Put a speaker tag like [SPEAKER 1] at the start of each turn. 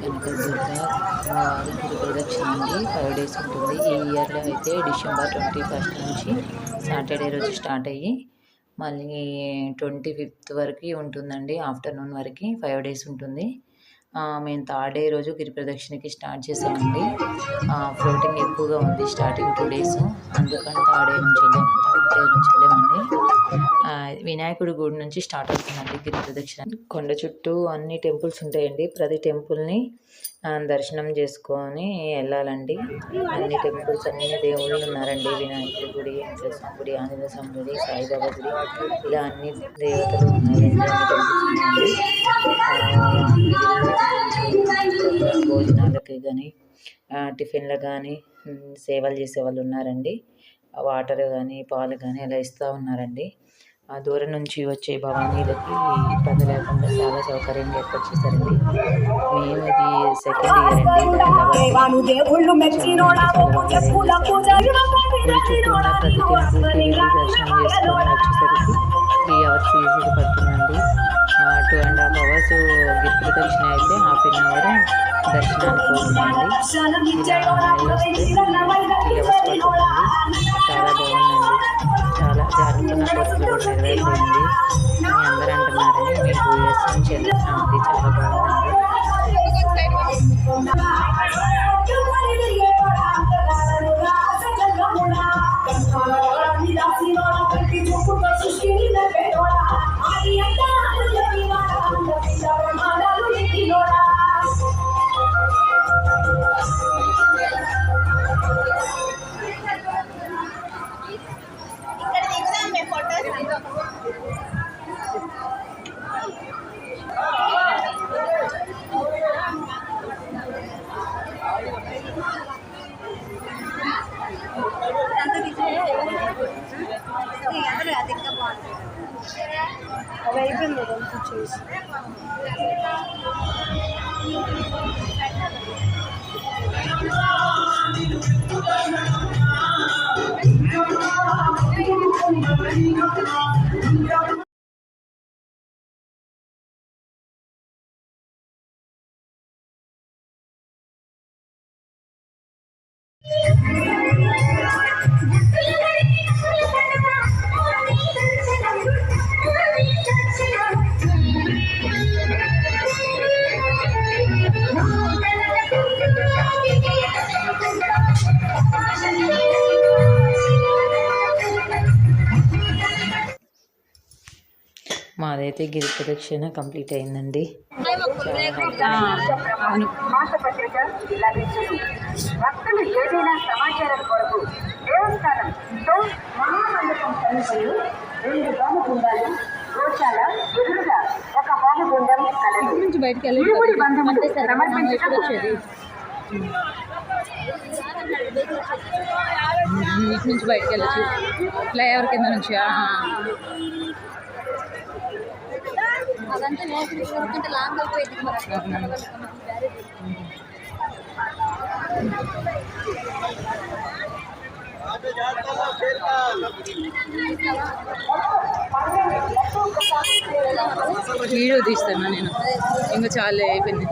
[SPEAKER 1] కనకదుర్గ వారి గిరి ప్రదక్షిణ అండి ఫైవ్ డేస్ ఉంటుంది. ఈ ఇయర్లో అయితే డిసెంబర్ ట్వంటీ ఫస్ట్ నుంచి సాటర్డే రోజు స్టార్ట్ అయ్యి మళ్ళీ ట్వంటీ ఫిఫ్త్ వరకు ఉంటుందండి. ఆఫ్టర్నూన్ వరకు ఫైవ్ డేస్ ఉంటుంది. మేము థర్డ్ డే రోజు గిరి ప్రదక్షిణకి స్టార్ట్ చేసామండి. ఫ్లోటింగ్ ఎక్కువగా ఉంది స్టార్టింగ్ టూ డేస్. అందుకని థర్డ్ డే నుంచి వెళ్ళాము థర్డ్ వినాయకుడి గుడి నుంచి స్టార్ట్ అవుతుందండి గిరి ప్రదక్షిణ. కొండ చుట్టూ అన్ని టెంపుల్స్ ఉంటాయండి. ప్రతి టెంపుల్ని దర్శనం చేసుకొని వెళ్ళాలండి. అన్ని టెంపుల్స్ అన్ని దేవుళ్ళు ఉన్నారండి. వినాయకుడి గుడి వెంకటేశ్వర గుడి ఆంజనేయ స్వామి గుడి సాయిబాబా గుడి. ఇలా అన్ని దేవతలు ఉన్నారండి. అన్ని టెంపుల్స్ భోజనాలకి కానీ టిఫిన్లకు కానీ సేవలు చేసే వాళ్ళు ఉన్నారండి. వాటర్ కానీ పాలు కానీ అలా ఇస్తూ ఉన్నారండి. ఆ దూరం నుంచి వచ్చే భవానీలకి ఇబ్బంది లేకుండా చాలా సౌకర్యంగా ఏర్పాటు చేశారండి మేము ఇది సెకండ్ ఇయర్ అండి. దర్శనం చేసుకొని వచ్చేసరికి త్రీ అవర్స్ ఈజీగా పడుతుందండి టూ అండ్ హాఫ్ అవర్స్ గిరి ప్రదక్షిణ అయితే హాఫ్ అన్ అవర్ దర్శనానికి అవుతుందండి three hours Teacher Babang. Years నుంచి వెళ్తున్నామండి చాలా బాగుందండి మాదైతే గిరి ప్రదక్షిణ కంప్లీట్ అయిందండి.
[SPEAKER 2] భక్తులు ఏదైనా సమాచారం కొరకు దేవస్థానంతో మహామండపం సమీపంలో రెండు హోమగుండాలు గోశాల ఎదురుగా ఒక హోమగుండం కలదు.
[SPEAKER 3] నుంచి బయటకు వెళ్ళి
[SPEAKER 2] బంధములు
[SPEAKER 3] నుంచి వెళ్ళచ్చు. ఫ్లైఓవర్ కింద నుంచి? ఆహా.
[SPEAKER 4] అదంతా లోపలికి లాంగ్ అయిపోయింది
[SPEAKER 3] వీడియో తీస్తాను నేను ఇంకా చాలా అయిపోయింది